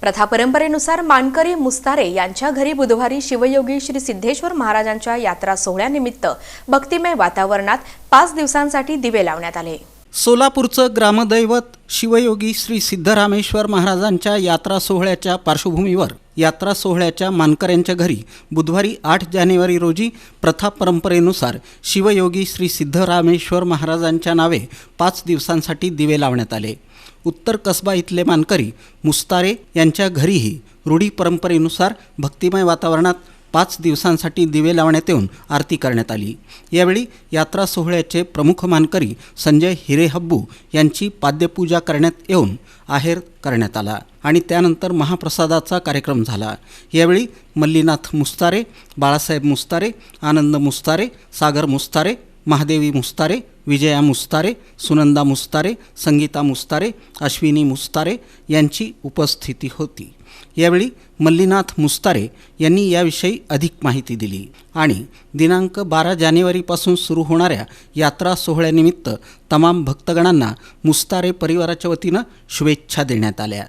प्रथा परंपरेनुसार मानकरी मुस्तारे यांच्या घरी बुधवारी शिवयोगी श्री सिद्धेश्वर महाराजांच्या यात्रा सोहळ्यानिमित्त भक्तिमय वातावरणात पाच दिवसांसाठी दिवे लावण्यात आले. सोलापूरचं ग्रामदैवत शिवयोगी श्री सिद्धरामेश्वर महाराजांच्या यात्रा सोहळ्याच्या पार्श्वभूमीवर यात्रा सोहळ्याच्या मानकऱ्यांच्या घरी बुधवारी आठ जानेवारी रोजी प्रथा परंपरेनुसार शिवयोगी श्री सिद्धरामेश्वर महाराजांच्या नावे पाच दिवसांसाठी दिवे लावण्यात आले. उत्तर कसबा इथले मानकरी मुस्तारे यांच्या घरीही रूढी परंपरेनुसार भक्तिमय वातावरणात पाच दिवसांसाठी दिवे लावण्यात येऊन आरती करण्यात आली. यावेळी यात्रा सोहळ्याचे प्रमुख मानकरी संजय हिरेहब्बू यांची पाद्यपूजा करण्यात येऊन आहेर करण्यात आला आणि त्यानंतर महाप्रसादाचा कार्यक्रम झाला. यावेळी मल्लीनाथ मुस्तारे बाळासाहेब मुस्तारे आनंद मुस्तारे सागर मुस्तारे महादेवी मुस्तारे विजया मुस्तारे सुनंदा मुस्तारे संगीता मुस्तारे अश्विनी मुस्तारे यांची उपस्थिती होती. यावेळी मल्लीनाथ मुस्तारे यांनी याविषयी अधिक माहिती दिली आणि दिनांक बारा जानेवारीपासून सुरू होणाऱ्या यात्रा सोहळ्यानिमित्त तमाम भक्तगणांना मुस्तारे परिवाराच्या वतीनं शुभेच्छा देण्यात आल्या.